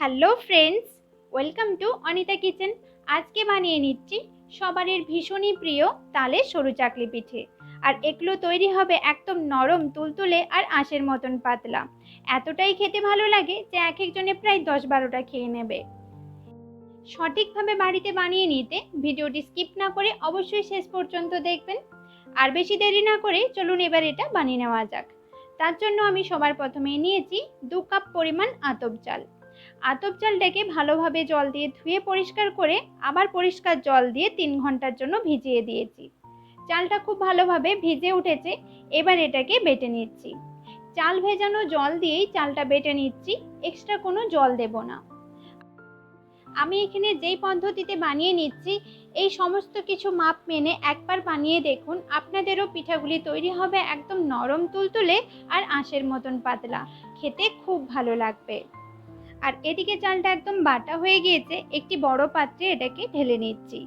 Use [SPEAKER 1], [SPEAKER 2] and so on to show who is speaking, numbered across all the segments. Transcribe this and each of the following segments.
[SPEAKER 1] Hello friends, welcome to Anita kitchen. আজকে বানিয়ে নিচ্ছি সবারই ভীষণই প্রিয় তালের সরু চাকলি পিঠে। আর এগুলো তৈরি হবে একদম নরম, তুলতুলে আর আঁশের মতন পাতলা। এতটাই খেতে ভালো লাগে যে এক একজনে প্রায় দশ বারোটা খেয়ে নেবে। সঠিকভাবে বাড়িতে বানিয়ে নিতে ভিডিওটি স্কিপ না করে অবশ্যই শেষ পর্যন্ত দেখবেন। আর বেশি দেরি না করে চলুন এবার এটা বানিয়ে নেওয়া যাক। তার জন্য আমি সবার প্রথমে নিয়েছি দু কাপ পরিমাণ আতপ চাল। আতপ চালটাকে ভালোভাবে জল দিয়ে ধুয়ে পরিষ্কার করে আবার পরিষ্কার জল দিয়ে তিন ঘণ্টার জন্য ভিজিয়ে দিয়েছি। চালটা খুব ভালোভাবে ভিজে উঠেছে, এবার এটাকে বেটে নিচ্ছি। চাল ভেজানো জল দিয়েই চালটা বেটে নিচ্ছি, এক্সট্রা কোনো জল দেব না। আমি এখানে যেই পদ্ধতিতে বানিয়ে নিচ্ছি, এই সমস্ত কিছু মাপ মেনে একবার বানিয়ে দেখুন, আপনাদেরও পিঠাগুলি তৈরি হবে একদম নরম তুলতুলে আর আঁশের মতন পাতলা। খেতে খুব ভালো লাগবে। আর এদিকে চালটা একদম বাটা হয়ে গিয়েছে, একটি বড় পাত্রে এটাকে ঢেলে নিচ্ছি।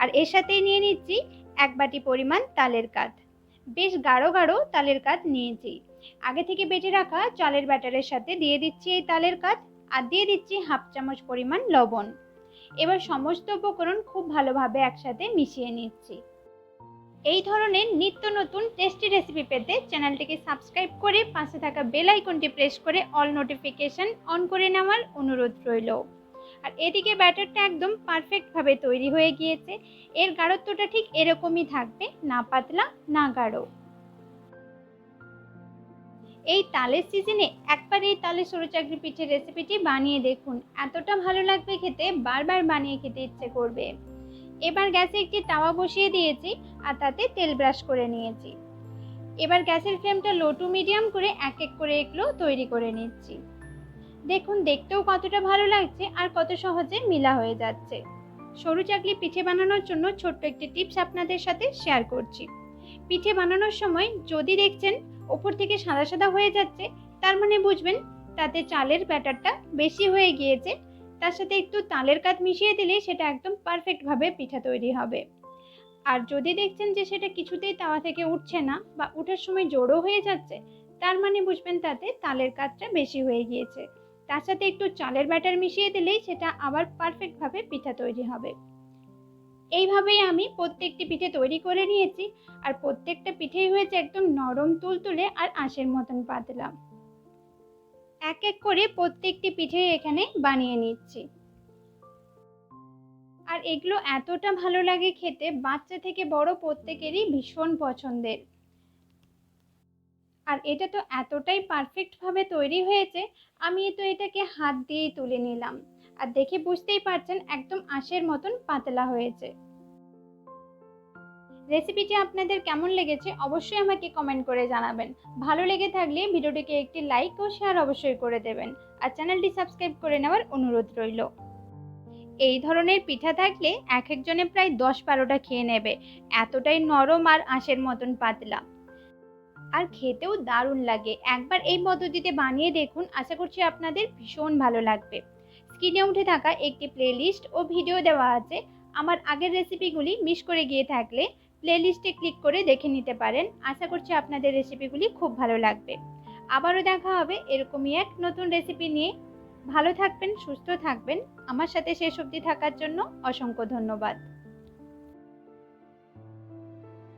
[SPEAKER 1] আর এর সাথেই নিয়ে নিচ্ছি এক বাটি পরিমাণ তালের কাঠ বেশ গাঢ় গাঢ় তালের কাঠ নিয়েছি। আগে থেকে বেটে রাখা চালের ব্যাটারের সাথে দিয়ে দিচ্ছি এই তালের কাঠ আর দিয়ে দিচ্ছি হাফ চামচ পরিমাণ লবণ। এবার সমস্ত উপকরণ খুব ভালোভাবে একসাথে মিশিয়ে নিচ্ছি। এই ধরনের নিত্য নতুন টেস্টি রেসিপি পেতে চ্যানেলটিকে সাবস্ক্রাইব করে পাশে থাকা বেল আইকনটি প্রেস করে অল নোটিফিকেশন অন করে নেওয়ার অনুরোধ রইল। আর এদিকে ব্যাটারটা একদম পারফেক্টভাবে তৈরি হয়ে গিয়েছে। এর গাঢ়ত্বটা ঠিক এরকমই থাকবে, না পাতলা, না গাঢ়। এই তালের সিজনে একবার এই তালে সরু চাকরি পিঠের রেসিপিটি বানিয়ে দেখুন। এতটা ভালো লাগবে খেতে, বারবার বানিয়ে খেতে ইচ্ছে করবে। এবার গ্যাসে একটি তাওয়া বসিয়ে দিয়েছি আর তাতে তেল ব্রাশ করে নিয়েছি। এবার গ্যাসের ফ্লেমটা লো টু মিডিয়াম করে এক এক করে এগুলো তৈরি করে নিচ্ছি। দেখুন, দেখতেও কতটা ভালো লাগছে আর কত সহজে মিলা হয়ে যাচ্ছে। সরু চাকলি পিঠে বানানোর জন্য ছোট্ট একটি টিপস আপনাদের সাথে শেয়ার করছি। পিঠে বানানোর সময় যদি দেখছেন ওপর থেকে সাদা সাদা হয়ে যাচ্ছে, তার মানে বুঝবেন তাতে চালের ব্যাটারটা বেশি হয়ে গিয়েছে তার সাথে একটু তালের কাঠ মিশিয়ে দিলে সেটা একদম পারফেক্টভাবে পিঠা তৈরি হবে। আর যদি দেখছেন যে সেটা কিছুতেই তাওয়া থেকে উঠছে না বা উঠার সময় জোড়ো হয়ে যাচ্ছে, তার মানে বুঝবেন তাতে তালের কাঠটা বেশি হয়ে গিয়েছে। তার সাথে একটু চালের ব্যাটার মিশিয়ে দিলেই সেটা আবার পারফেক্টভাবে পিঠা তৈরি হবে। এইভাবেই আমি প্রত্যেকটি পিঠে তৈরি করে নিয়েছি, আর প্রত্যেকটা পিঠেই হয়েছে একদম নরম তুলতুলে আর আঁশের মতন পাতলা। এক এক করে প্রত্যেকটি পিঠে এখানে বানিয়ে নিচ্ছি। আর এগুলো এতটা ভালো লাগে খেতে, বাচ্চা থেকে বড় প্রত্যেকেরই ভীষণ পছন্দের। আর এটা তো এতটাই পারফেক্টভাবে তৈরি হয়েছে, আমি তো এটাকে হাত দিয়েই তুলে নিলাম। আর দেখে বুঝতেই পারছেন, একদম আঁশের মতন পাতলা হয়েছে। রেসিপিটি আপনাদের কেমন লেগেছে অবশ্যই আমাকে কমেন্ট করে জানাবেন। ভালো লেগে থাকলে ভিডিওটিকে একটি লাইক ও শেয়ার অবশ্যই করে দেবেন। আর চ্যানেলটি সাবস্ক্রাইব করে নেওয়ার অনুরোধ রইল। এই ধরনের পিঠা থাকলে এক একজনে প্রায় দশ বারোটা খেয়ে নেবে। এতটাই নরম আর আঁশের মতন পাতলা। আর খেতেও দারুণ লাগে। একবার এই পদ্ধতিতে বানিয়ে দেখুন, আশা করছি আপনাদের ভীষণ ভালো লাগবে। স্ক্রিনে উঠে থাকা একটি প্লেলিস্ট ও ভিডিও দেওয়া আছে। আমার আগের রেসিপিগুলি মিস করে গিয়ে থাকলে প্লেলিস্টে ক্লিক করে দেখে নিতে পারেন। আশা করছি আপনাদের রেসিপিগুলি খুব ভালো লাগবে। আবারও দেখা হবে এরকমই এক নতুন রেসিপি নিয়ে। ভালো থাকবেন, সুস্থ থাকবেন। আমার সাথে শেষ অবধি থাকার জন্য অসংখ্য ধন্যবাদ।